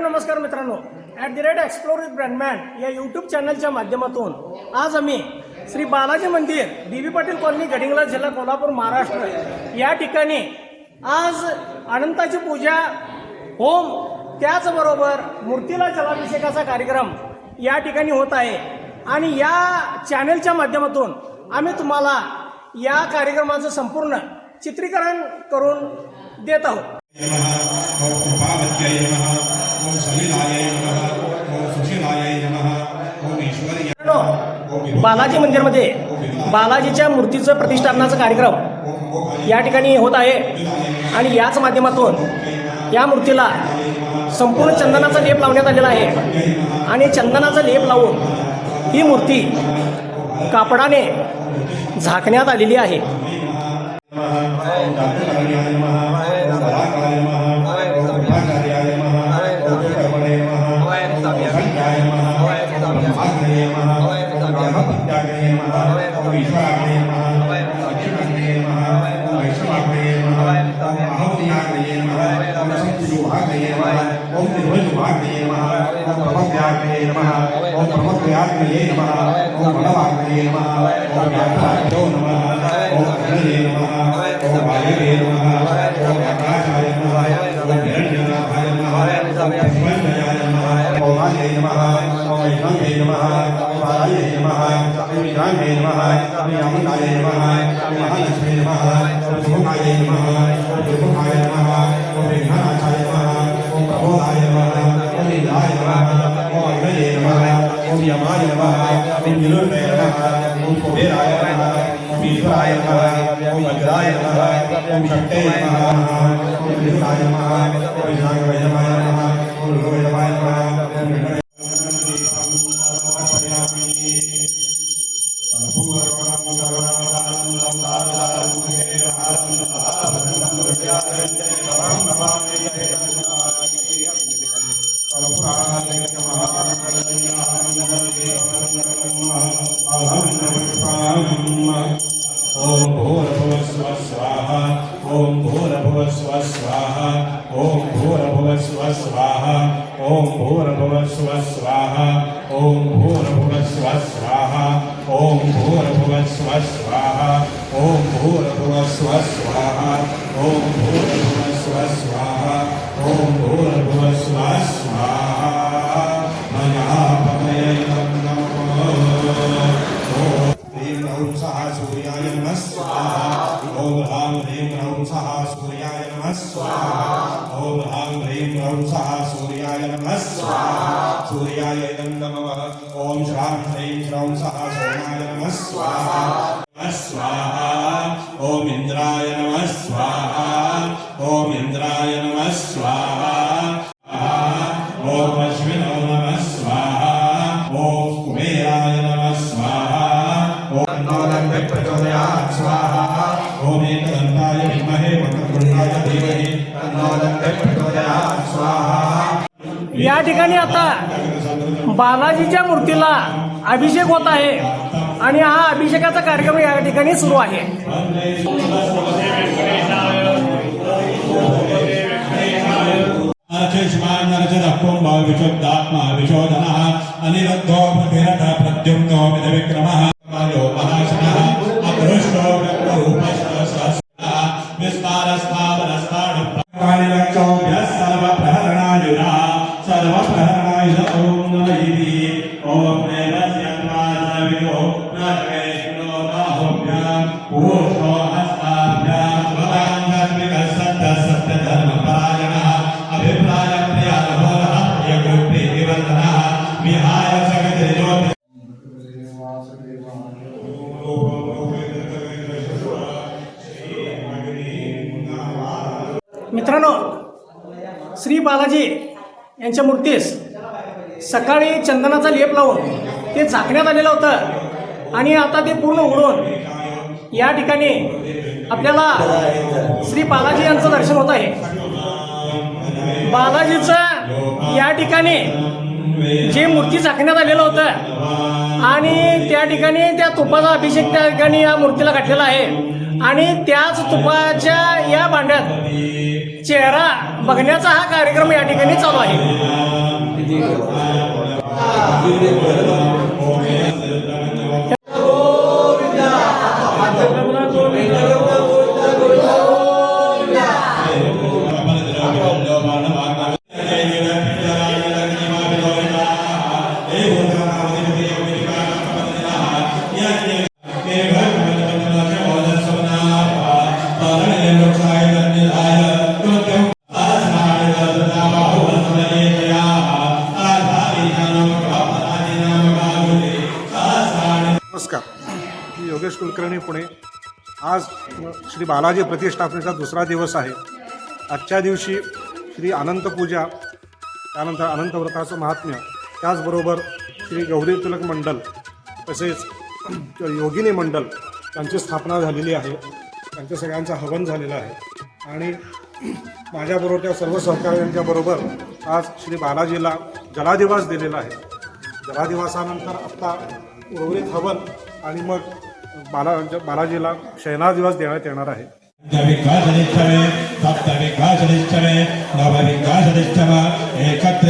नमस्कार मित्रांनो. At the rate explore with Brandman या यूट्यूब चॅनलच्या माध्यमातून आज आम्ही श्री बालाजी मंदिर बी बी पाटील कॉलनी गडिंगला जिल्हा कोल्हापूर महाराष्ट्र या ठिकाणी आज अनंताची पूजा होम त्याचबरोबर मूर्तीला जलाभिषेकाचा कार्यक्रम या ठिकाणी होत आहे. आणि या चॅनलच्या माध्यमातून आम्ही तुम्हाला या कार्यक्रमाचं संपूर्ण चित्रीकरण करून देत आहोत. सलिलायै नमः। सुशीलायै नमः। बालाजी मंदिरमध्ये बालाजीच्या मूर्तीचं प्रतिष्ठापनाचा कार्यक्रम या ठिकाणी होत आहे. आणि याच माध्यमातून या मूर्तीला संपूर्ण चंदनाचा लेप लावण्यात आलेला आहे. आणि चंदनाचा लेप लावून ही मूर्ती कापडाने झाकण्यात आलेली आहे. गंगाय नमः ओम ब्रह्माग्नये नमः ओम ब्रह्मविद्याग्नये नमः ओम ईश्वराग्नये नमः ओम अच्युताग्नये नमः ओम वैष्णवाग्नये नमः ओम अहौदियाग्नये नमः ओम शक्तियोगाग्नये नमः ओम निर्वैजुवाग्नये नमः ओम प्रभव्याग्नये नमः ओम प्रभव्याग्नये नमः ओम प्रणवाग्नये नमः ओम व्याघ्राभ्यो नमः ओम अग्नये नमः ओम वायवे नमः ओम มหาองค์พระกายมหาองค์พระกามหาองค์พระอาชายมหาค์พระโพธายมาองค์ลายมหาค์ไม่เยมหาค์ามายมหาองค์ยุโรปมหาค์โคเบรายมหาองค์มีพรายมหาองค์อัจฉริยมหาองค์ชักเตยมาองค์ฤทธายมหาองค์ชางวยมหาองค์รวยมหาองค์ स्वाहा ओम भूर्भुव स्व स्वाहा ओम ॐ ह्रां ह्रीं ह्रौं सः सूर्याय नमः स्वाहा ॐ ह्रां ह्रीं ह्रौं सः सूर्याय नमः स्वाहा सूर्याय इदं नमः ॐ श्रां ह्रीं श्रौं सः सोमाय नमः स्वाहा नमः स्वाहा या ठिकाणी आता बालाजीच्या मूर्तीला अभिषेक होत आहे आणि हा अभिषेकाचा कार्यक्रम या ठिकाणी सुरू आहे. अर्चयुष्मान्नर्चदः अनिरुद्धो प्रद्युम्नो विधविक्रमः महाशनः व्यक्तरूपश्च सहस्रः मित्रांनो श्री बालाजी यांच्या मूर्तीस सकाळी चंदनाचा लेप लावून ते झाकण्यात आलेलं होतं आणि आता ते पूर्ण उडून या ठिकाणी आपल्याला श्री बालाजी यांचं दर्शन होत आहे. बालाजीचं या ठिकाणी जे मूर्ती झाकण्यात आलेलं होतं आणि त्या ठिकाणी त्या तुपाचा अभिषेक त्या ठिकाणी या मूर्तीला घातलेला आहे. आणि त्याच तुपाच्या या भांड्यात चेहरा बघण्याचा हा कार्यक्रम या ठिकाणी चालू आहे. नमस्कार. मी योगेश कुलकर्णी पुणे. आज श्री बालाजी प्रतिष्ठापनेचा दुसरा दिवस आहे. आजच्या दिवशी श्री अनंत पूजा त्यानंतर अनंत व्रताचं महात्म्य त्याचबरोबर श्री गौरी तिलक मंडल तसेच योगिनी मंडल यांची स्थापना झालेली आहे. त्यांच्या सगळ्यांचं हवन झालेलं आहे. आणि माझ्याबरोबर त्या सर्व सहकार्यांच्याबरोबर आज श्री बालाजीला जलादिवास दिलेला आहे. जलादिवासानंतर आत्ता उर्वरित हवन आणि मग बाला बालाजीला शयनादिवास देण्यात येणार आहे. एकत्र